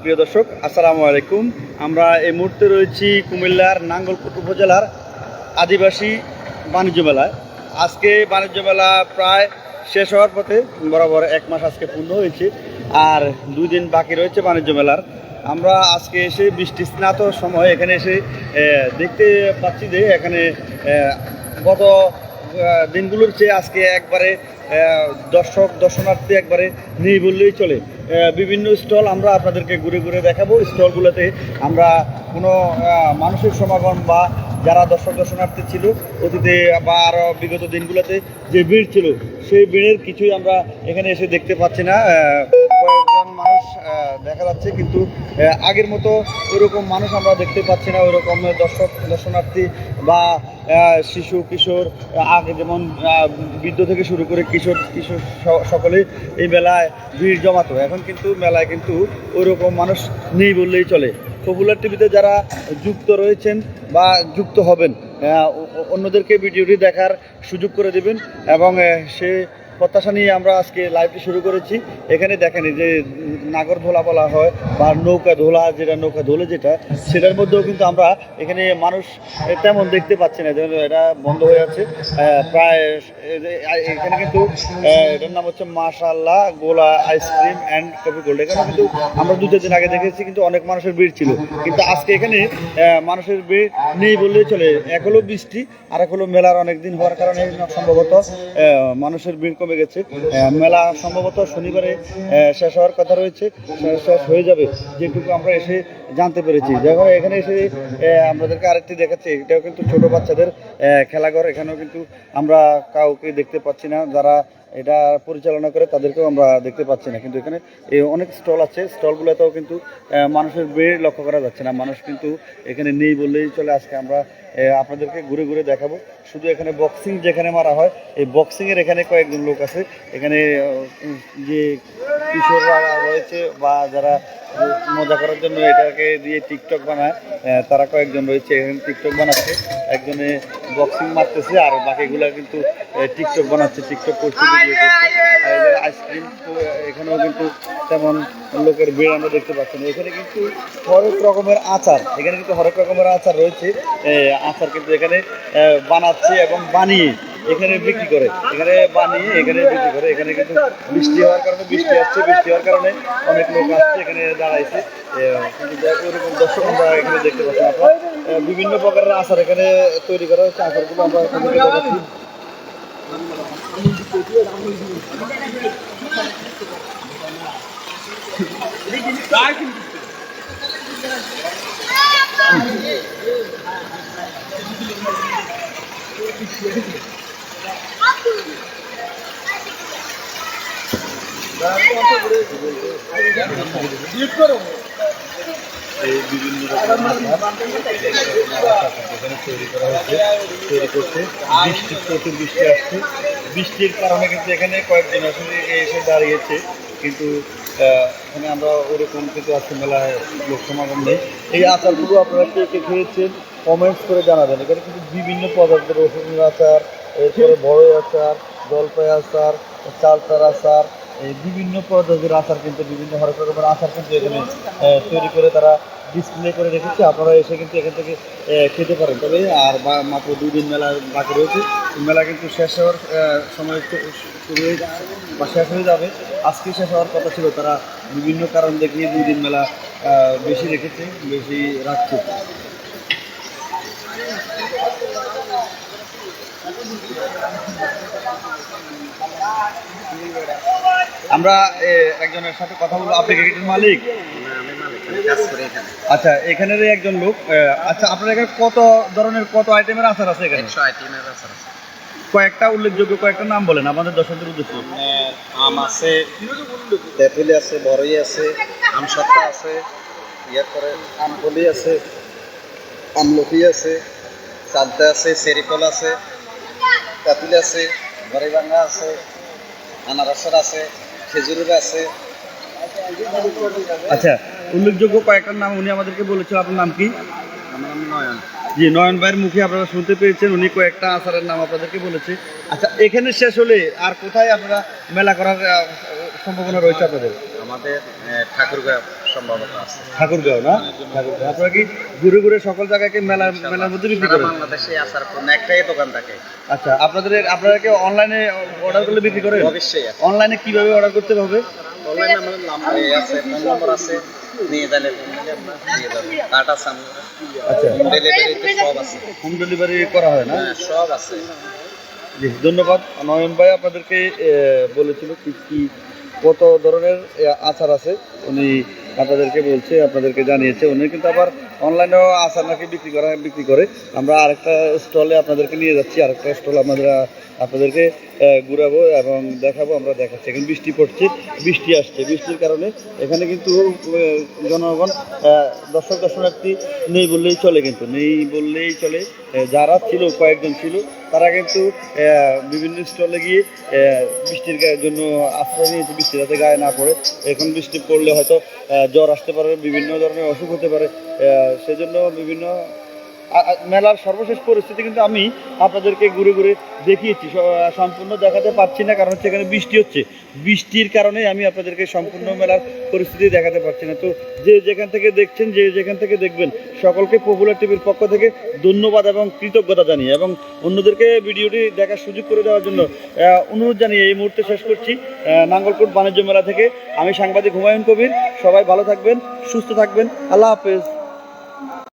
প্রিয় দর্শক, আসসালামু আলাইকুম। আমরা এই মুহূর্তে রয়েছি কুমিল্লার নাঙ্গলকোট উপজেলার আদিবাসী বাণিজ্য মেলায়। আজকে বাণিজ্য মেলা প্রায় শেষ হওয়ার পথে বরাবর এক মাস আজকে পূর্ণ হয়েছে, আর দুই দিন বাকি রয়েছে বাণিজ্য মেলার। আমরা আজকে এসে বৃষ্টি স্নাত সময় এখানে এসে দেখতে পাচ্ছি যে এখানে গত দিনগুলোর চেয়ে আজকে একবারে দর্শক, দর্শনার্থী একবারে নেই বললেই চলে। বিভিন্ন স্টল আমরা আপনাদেরকে ঘুরে ঘুরে দেখাবো। স্টলগুলোতে আমরা কোনো মানুষের সমাগম বা যারা দর্শক দর্শনার্থী ছিল, অতীতে বা আরও বিগত দিনগুলোতে যে ভিড় ছিল, সেই ভিড়ের কিছুই আমরা এখানে এসে দেখতে পাচ্ছি না। কয়েকজন মানুষ দেখা যাচ্ছে কিন্তু আগের মতো ওইরকম মানুষ আমরা দেখতে পাচ্ছি না। ওইরকম দর্শক, দর্শনার্থী বা শিশু, কিশোর, আগে যেমন বৃদ্ধ থেকে শুরু করে কিশোর কিশোর সকলে এই মেলায় ভিড় জমাতো। এখন কিন্তু মেলায় কিন্তু ওইরকম মানুষ নেই বললেই চলে। পপুলার টিভিতে যারা যুক্ত রয়েছেন বা যুক্ত হবেন অন্যদেরকে ভিডিওটি দেখার সুযোগ করে দেবেন এবং সে প্রত্যাশা নিয়ে আমরা আজকে লাইভটি শুরু করেছি। এখানে দেখেন যে নাগর ধোলা বলা হয়, বা নৌকা ধোলা, যেটা নৌকা ধোলে যেটা, সেটার মধ্যেও কিন্তু আমরা এখানে মানুষ তেমন দেখতে পাচ্ছি না যেন এটা বন্ধ হয়ে আছে। প্রায়, এখানে কিন্তু এটার নাম হচ্ছে মাশাল্লাহ গোলা আইসক্রিম অ্যান্ড কফি গোল্ড এখানে কিন্তু আমরা দু দিন আগে দেখেছি, কিন্তু অনেক মানুষের ভিড় ছিল। কিন্তু আজকে এখানে মানুষের ভিড় নেই বললেই চলে। এক হলো বৃষ্টি আর এক হলো মেলার অনেক দিন হওয়ার কারণে সম্ভবত মানুষের ভিড় কমে গেছে। মেলা সম্ভবত শনিবারে শেষ হওয়ার কথা রয়েছে। শেষ হয়ে যাবে। যেটুকু আমরা এসে জানতে পেরেছি। দেখো এখানে এসে আমাদেরকে আরেকটি দেখাচ্ছে। এটাও কিন্তু ছোট বাচ্চাদের খেলাঘর এখানেও কিন্তু আমরা কাউকে দেখতে পাচ্ছি না। যারা এটা পরিচালনা করে তাদেরকেও আমরা দেখতে পাচ্ছি না। কিন্তু এখানে অনেক স্টল আছে। স্টলগুলোতেও কিন্তু মানুষের ভিড় লক্ষ্য করা যাচ্ছে না। মানুষ কিন্তু এখানে নেই বললেই চলে। আজকে আমরা আপনাদেরকে ঘুরে ঘুরে দেখাবো। শুধু এখানে বক্সিং যেখানে মারা হয় এই বক্সিংয়ের এখানে কয়েকজন লোক আছে। এখানে যে কিশোররা রয়েছে বা যারা মজা করার জন্য এটাকে দিয়ে টিকটক বানায় তারা কয়েকজন রয়েছে এখানে টিকটক বানাচ্ছে একজনে বক্সিং মারতেছে আর বাকিগুলা কিন্তু টিকটক বানাচ্ছে টিকটক করছে ভিডিও করছে। আইসক্রিম তো এখানেও কিন্তু তেমন লোকের ভিড় আমরা দেখতে পাচ্ছি না। এখানে কিন্তু হরেক রকমের আচার এখানে কিন্তু হরেক রকমের আচার রয়েছে। আচার কিন্তু এখানে বানাচ্ছে এবং বানিয়ে এখানে বিক্রি করে, এখানে বানিয়ে, এখানে বিক্রি করে, এখানে কিন্তু বৃষ্টি হওয়ার কারণে বৃষ্টি আসছে, বৃষ্টি হওয়ার কারণে অনেক লোক আসছে, এখানে দাঁড়াইছে। ওরকম দর্শক আমরা এখানে দেখতে পাচ্ছি আপনারা বিভিন্ন প্রকারের আচার এখানে তৈরি করা হচ্ছে, আচারগুলো আমরা এখানে দেখাচ্ছি। এই বিভিন্ন তৈরি করা হচ্ছে বৃষ্টি প্রচুর বৃষ্টি আসছে। বৃষ্টির কারণে কিন্তু এখানে কয়েকজন আসলে এসে দাঁড়িয়েছে কিন্তু এখানে আমরা ওরকম কিন্তু আজকে মেলায় লোক সমাগম নেই এই আচারগুলো আপনারা কে কে খেয়েছেন কমেন্টস করে জানাবেন এখানে কিন্তু বিভিন্ন পদার্থের রসুনের আচার এরপরে বড়ই আচার জলপাই আচার চালতার আচার বিভিন্ন পদ্ধতির আচার কিন্তু বিভিন্ন হরেক রকমের আচার কিন্তু এখানে তৈরি করে তারা ডিসপ্লে করে রেখেছে। আপনারা এসে কিন্তু এখান থেকে খেতে পারেন। তবে আর মাত্র দুই দিন মেলা বাকি রয়েছে। মেলা কিন্তু শেষ হওয়ার সময় শুরু হয়ে বা শেষ হয়ে যাবে। আজকে শেষ হওয়ার কথা ছিল, তারা বিভিন্ন কারণ দেখিয়ে দুই দিন মেলা বেশি রেখেছে, বেশি রাখছে। আমরা একজনের সাথে কথা বলব। আপনি ক্রিকেটের মালিক? আচ্ছা এখানের একজন লোক। আচ্ছা আপনার এখানে কত ধরনের কত আইটেমের আচার আছে এখানে? আইটেমের আচার আছে। কয়েকটা উল্লেখযোগ্য কয়েকটা নাম বলেন আমাদের দর্শকদের উদ্দেশ্যে। আম আছে তেঁতুলি আছে বড়ই আছে আমসত্তা আছে ইয়ার পরে আমকলি আছে আমলকি আছে চালতা আছে সেরিকল আছে তেঁতুলি আছে বড়িভাঙ্গা আছে আনারসের আছে খেজুরের আছে। আচ্ছা উল্লেখযোগ্য কয়েকটার নাম উনি আমাদেরকে বলেছিল আপনার নাম কি? আমার নাম নয়ন। জি নয়ন ভাইয়ের মুখে আপনারা শুনতে পেয়েছেন উনি কয়েকটা আচারের নাম আপনাদেরকে বলেছে। আচ্ছা এখানে শেষ হলে আর কোথায় আপনারা মেলা করার সম্ভাবনা রয়েছে আপনাদের? আমাদের ঠাকুরগাঁও। সম্ভাবনা আছে। ঠাকুরগাঁও না? ঠাকুরগাঁও। আপনারা কি ঘুরে ঘুরে সকল জায়গাকে মেলার মেলার মধ্যে বিক্রি সারা করেন বাংলাদেশে আসার কোনো একটাই দোকান থাকে। আচ্ছা আপনাদের আপনারা কি অনলাইনে অর্ডার করলে বিক্রি করেন? অবশ্যই অনলাইনে কীভাবে অর্ডার করতে হবে? অনলাইনে আমাদের নাম্বার আছে ফোন নম্বর আছে নিয়ে গেলে আমাদের আচ্ছা। হোম ডেলিভারিতে সব আছে। হোম ডেলিভারি করা হয় না? হ্যাঁ সব আছে। জি ধন্যবাদ। নয়ন ভাই আপনাদেরকে বলেছিল কি কি কত ধরনের আচার আছে। উনি আপনাদেরকে বলছে, আপনাদেরকে জানিয়েছে উনি, কিন্তু আবার অনলাইনেও আচার নাকি বিক্রি করা, বিক্রি করে। আমরা আরেকটা স্টলে আপনাদেরকে নিয়ে যাচ্ছি, আরেকটা স্টল আমাদের আপনাদেরকে ঘুরাবো এবং দেখাবো, আমরা দেখাচ্ছি। এখন বৃষ্টি পড়ছে, বৃষ্টি আসছে। বৃষ্টির কারণে এখানে কিন্তু জনগণ দর্শক দর্শনার্থী নেই বললেই চলে কিন্তু, নেই বললেই চলে। যারা ছিল, কয়েকজন ছিল, তারা কিন্তু বিভিন্ন স্টলে গিয়ে বৃষ্টির জন্য আশ্রয় নিয়েছে বৃষ্টি যাতে গায়ে না পড়ে। এখন বৃষ্টি পড়লে হয়তো জ্বর আসতে পারে, বিভিন্ন ধরনের অসুখ হতে পারে। সেজন্য বিভিন্ন মেলার সর্বশেষ পরিস্থিতি কিন্তু আমি আপনাদেরকে ঘুরে ঘুরে দেখিয়েছি। সম্পূর্ণ দেখাতে পারছি না, কারণ এখানে বৃষ্টি হচ্ছে। বৃষ্টির কারণে আমি আপনাদেরকে সম্পূর্ণ মেলার পরিস্থিতি দেখাতে পারছি না। তো যে যেখান থেকে দেখছেন, যে যেখান থেকে দেখবেন, সকলকে পপুলার টিভির পক্ষ থেকে ধন্যবাদ এবং কৃতজ্ঞতা জানিয়ে এবং অন্যদেরকে ভিডিওটি দেখার সুযোগ করে দেওয়ার জন্য অনুরোধ জানিয়ে এই মুহূর্তে শেষ করছি। নাঙ্গলকোট বাণিজ্য মেলা থেকে আমি সাংবাদিক হুমায়ুন কবির। সবাই ভালো থাকবেন, সুস্থ থাকবেন। আল্লাহ হাফেজ।